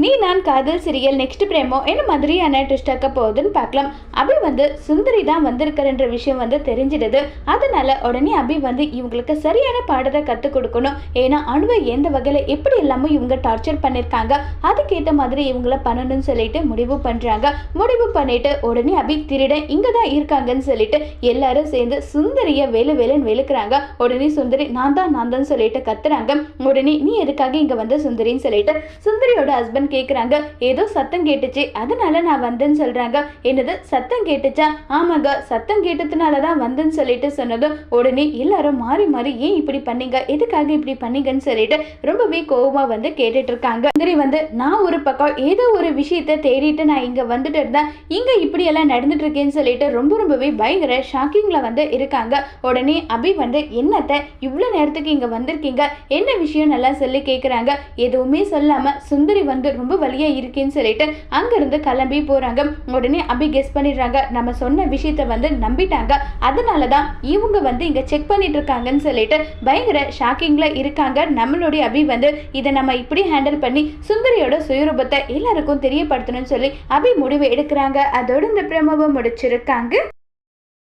நீ நான் காதல் சீரியல் நெக்ஸ்ட் பிரேமோ என்ன மாதிரியான ட்விஸ்டாக்க போகுதுன்னு பார்க்கலாம். அபி வந்து சுந்தரி தான் வந்திருக்கிறன்ற விஷயம் வந்து தெரிஞ்சிடுது. அதனால உடனே அபி வந்து இவங்களுக்கு சரியான பாடத்தை கற்றுக் கொடுக்கணும். ஏன்னா அணுவை எந்த வகையில் எப்படி இல்லாமல் இவங்க டார்ச்சர் பண்ணியிருக்காங்க அதுக்கேற்ற மாதிரி இவங்கள பண்ணணும்னு சொல்லிட்டு முடிவு பண்ணுறாங்க முடிவு பண்ணிட்டு உடனே அபி திருடன் இங்கே தான் இருக்காங்கன்னு சொல்லிட்டு எல்லாரும் சேர்ந்து சுந்தரியை வேலு வேலுன்னு வெளுக்கிறாங்க. உடனே சுந்தரி நான் தான் நான் தான் சொல்லிட்டு கத்துறாங்க. உடனே நீ எதுக்காக இங்கே வந்து சுந்தரின்னு சொல்லிட்டு சுந்தரியோட ஹஸ்பண்ட் கேட்குறாங்க ஏதோ சத்தம் கேட்டுச்சு. அதனால நான் வந்தேன்னு சொல்கிறாங்க என்னது? சத்தம் கேட்டுச்சா? ஆமாங்க. சத்தம் கேட்டதுனால தான் வந்தேன்னு சொல்லிட்டு சொன்னதும் உடனே எல்லாரும் மாறி மாறி ஏன் இப்படி பண்ணீங்க? எதுக்காக இப்படி பண்ணீங்கன்னு சொல்லிட்டு ரொம்பவே கோவமா வந்து கேட்டுட்டு இருக்காங்க சுந்தரி வந்து நான் ஒரு பக்கம் ஏதோ ஒரு விஷயத்தை தேடிட்டு நான் இங்கே வந்துட்டு இருந்தேன். இங்கே இப்படி எல்லாம் நடந்துட்டு இருக்கேன்னு சொல்லிட்டு ரொம்ப ரொம்பவே பயங்கர ஷாக்கிங்ல வந்து இருக்காங்க. உடனே அபி வந்து என்னத்தை? இவ்வளோ நேரத்துக்கு இங்கே வந்திருக்கீங்க? என்ன விஷயம் நல்லா சொல்லி கேட்குறாங்க எதுவுமே சொல்லாம சுந்தரி வந்து ரொம்ப வழியாக இருக்கேன்னு சொல்லிட்டு அங்கேருந்து கிளம்பி போகிறாங்க உடனே அபி கெஸ் பண்ணிடுறாங்க. நம்ம சொன்ன விஷயத்த வந்து நம்பிட்டாங்க. அதனால தான் இவங்க வந்து இங்கே செக் பண்ணிட்டு இருக்காங்கன்னு சொல்லிட்டு பயங்கர ஷாக்கிங்கில் இருக்காங்க. நம்மளுடைய அபி வந்து இதை நம்ம இப்படி ஹேண்டில் பண்ணி சுந்தரியோட சுயரூபத்தை எல்லாருக்கும் தெரியப்படுத்தணும்னு சொல்லி அபி முடிவு எடுக்கிறாங்க. அதோட இந்த பிரமவை முடிச்சிருக்காங்க.